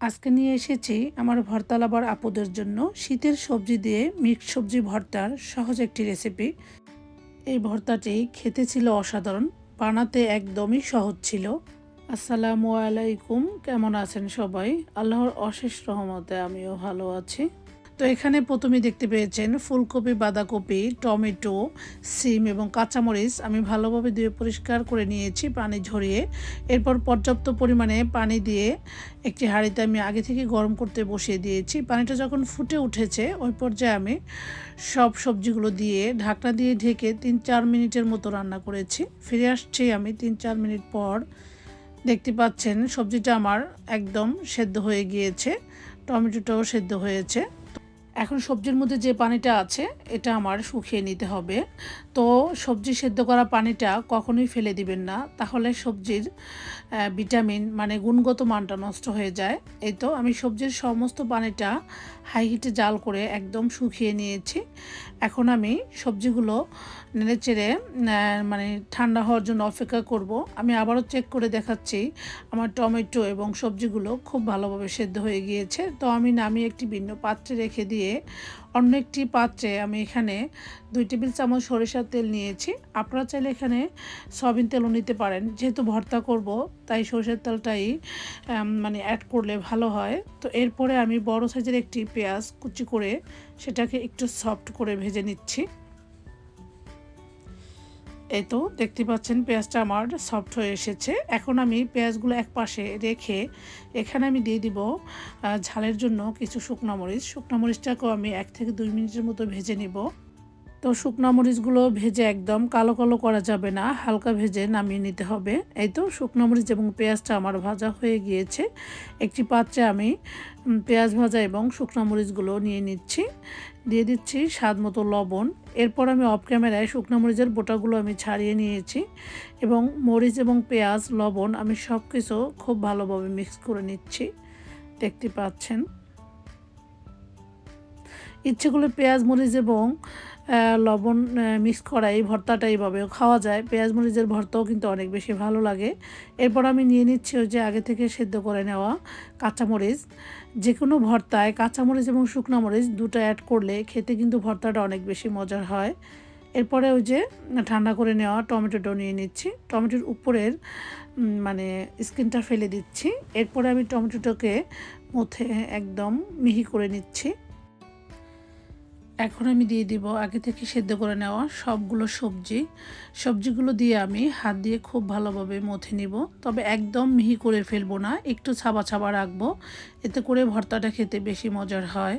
আজকে নিয়ে এসেছি আমার ভর্তা লাবার আপুদের জন্য শীতের সবজি দিয়ে মিক্স সবজি ভর্তার সহজ একটি রেসিপি এই ভর্তাটি খেতে ছিল অসাধারণ, বানাতে একদমই সহজ ছিল। আসসালামু আলাইকুম, কেমন আছেন সবাই? আল্লাহর অশেষ রহমতে আমিও ভালো আছি। তো এখানে প্রথমে দেখতে পেয়েছেন ফুলকপি, বাঁধাকপি, টমেটো, সিম এবং কাঁচামরিচ আমি ভালোভাবে ধুয়ে পরিষ্কার করে নিয়েছি পানি ঝরিয়ে। এরপর পর্যাপ্ত পরিমাণে পানি দিয়ে একটি হাঁড়িতে আমি আগে থেকে গরম করতে বসিয়ে দিয়েছি। পানিটা যখন ফুটে উঠেছে, ওই পর্যায়ে আমি সব সবজিগুলো দিয়ে ঢাকনা দিয়ে ঢেকে তিন চার মিনিটের মতো রান্না করেছি। ফিরে আসছি আমি তিন চার মিনিট পর। দেখতে পাচ্ছেন সবজিটা আমার একদম সেদ্ধ হয়ে গিয়েছে, টমেটোটাও সেদ্ধ হয়েছে। এখন সবজির মধ্যে যে পানিটা আছে, এটা আমার শুকিয়ে নিতে হবে। তো সবজি সেদ্ধ করা পানিটা কখনোই ফেলে দিবেন না, তাহলে সবজির ভিটামিন মানে গুণগত মানটা নষ্ট হয়ে যায়। এই তো আমি সবজির সমস্ত পানিটা হাই হিটে জাল করে একদম শুকিয়ে নিয়েছি। এখন আমি সবজিগুলো নেড়ে চেড়ে মানে ঠান্ডা হওয়ার জন্য অপেক্ষা করব। আমি আবারও চেক করে দেখাচ্ছি, আমার টমেটো এবং সবজিগুলো খুব ভালোভাবে সেদ্ধ হয়ে গিয়েছে। তো আমি নামিয়ে একটি ভিন্ন পাত্রে রেখে দিয়ে অন্য একটি পাত্রে আমি এখানে দুই টেবিল চামচ সরিষার তেল নিয়েছি। আপনারা চাইলে এখানে সয়াবিন তেলও নিতে পারেন। যেহেতু ভর্তা করব, তাই সরিষার তেলটাই মানে অ্যাড করলে ভালো হয়। তো এরপরে আমি বড় সাইজের একটি পেঁয়াজ কুচি করে সেটাকে একটু সফট করে ভেজে নিচ্ছি। এই তো দেখতে পাচ্ছেন পেঁয়াজটা আমার সফট হয়ে এসেছে। এখন আমি পেঁয়াজগুলো এক পাশে রেখে এখানে আমি দিয়ে দিব ঝালের জন্য কিছু শুকনো মরিচ। শুকনো মরিচটাকেও আমি এক থেকে দুই মিনিটের মতো ভেজে নিব। তো শুকনো মরিচগুলো ভেজে একদম কালো কালো করা যাবে না, হালকা ভেজে নামিয়ে নিতে হবে। এই তো শুকনো মরিচ এবং পেঁয়াজটা আমার ভাজা হয়ে গিয়েছে। একটি পাত্রে আমি পেঁয়াজ ভাজা এবং শুকনো মরিচগুলো নিয়ে নিচ্ছি। দিয়ে দিচ্ছি স্বাদ মতো লবণ। এরপর আমি অফ ক্যামেরায় শুকনো মরিচের বোটাগুলো আমি ছাড়িয়ে নিয়েছি এবং মরিচ এবং পেঁয়াজ, লবণ আমি সব কিছু খুব ভালোভাবে মিক্স করে নিচ্ছি। দেখতে পাচ্ছেন? ইচ্ছে করলে পেঁয়াজ, মরিচ এবং লবণ মিক্স করা এই ভর্তাটা এইভাবেও খাওয়া যায়। পেঁয়াজ, মরিচের ভর্তাও কিন্তু অনেক বেশি ভালো লাগে। এরপর আমি নিয়ে নিচ্ছি ওই যে আগে থেকে সেদ্ধ করে নেওয়া কাঁচামরিচ। যে কোনো ভর্তায় কাঁচামরিচ এবং শুকনো মরিচ দুটো অ্যাড করলে খেতে কিন্তু ভর্তাটা অনেক বেশি মজার হয়। এরপরে ওই যে ঠান্ডা করে নেওয়া টমেটোটাও নিয়ে নিচ্ছি। টমেটোর উপরের মানে স্কিনটা ফেলে দিচ্ছি। এরপরে আমি টমেটোটাকে মধ্যে একদম মিহি করে নিচ্ছি। এখন আমি দিয়ে দিব আগে থেকে সেদ্ধ করে নেওয়া সবগুলো সবজি। সবজিগুলো দিয়ে আমি হাত দিয়ে খুব ভালোভাবে মথে নিব। তবে একদম মিহি করে ফেলব না, একটু ছাবা ছাবা রাখব। এতে করে ভর্তাটা খেতে বেশি মজার হয়।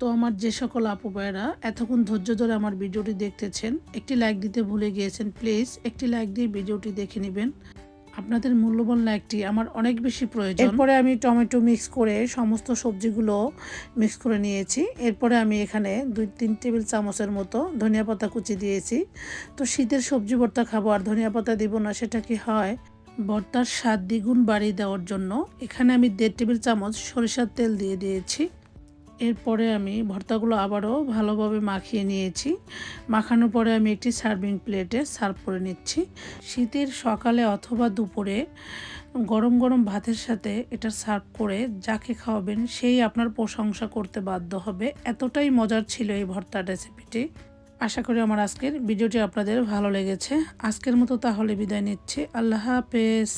তো আমার যে সকল আপু ভাইয়েরা, এতক্ষণ ধৈর্য ধরে আমার ভিডিওটি দেখতেছেন, একটি লাইক দিতে ভুলে গিয়েছেন প্লিজ একটি লাইক দিয়ে ভিডিওটি দেখে নেবেন। আপনাদের মূল্যবান লাইকটি আমার অনেক বেশি প্রয়োজন। এরপরে আমি টমেটো মিক্স করে সমস্ত সবজিগুলো মিক্স করে নিয়েছি। এরপরে আমি এখানে দুই, তিন টেবিল চামচের মতো ধনিয়া পাতা কুচি দিয়েছি। তো শীতের সবজি ভর্তা খাব, আর ধনিয়া পাতা দিব না, সেটা কি হয়? ভর্তার স্বাদ দ্বিগুণ বাড়িয়ে দেওয়ার জন্য এখানে আমি দেড় টেবিল চামচ সরিষার তেল দিয়ে দিয়েছি। এরপরে আমি ভর্তাগুলো আবারও ভালোভাবে মাখিয়ে নিয়েছি। মাখানোর পরে আমি একটি সার্ভিং প্লেটে সার্ভ করে নিচ্ছি। শীতের সকালে অথবা দুপুরে গরম গরম ভাতের সাথে এটা সার্ভ করে যাকে খাওয়াবেন সেই আপনার প্রশংসা করতে বাধ্য হবে। এতটাই মজার ছিল এই ভর্তার রেসিপিটি। আশা করি আমার আজকের ভিডিওটি আপনাদের ভালো লেগেছে। আজকের মতো তাহলে বিদায় নিচ্ছি। আল্লাহ হাফেজ।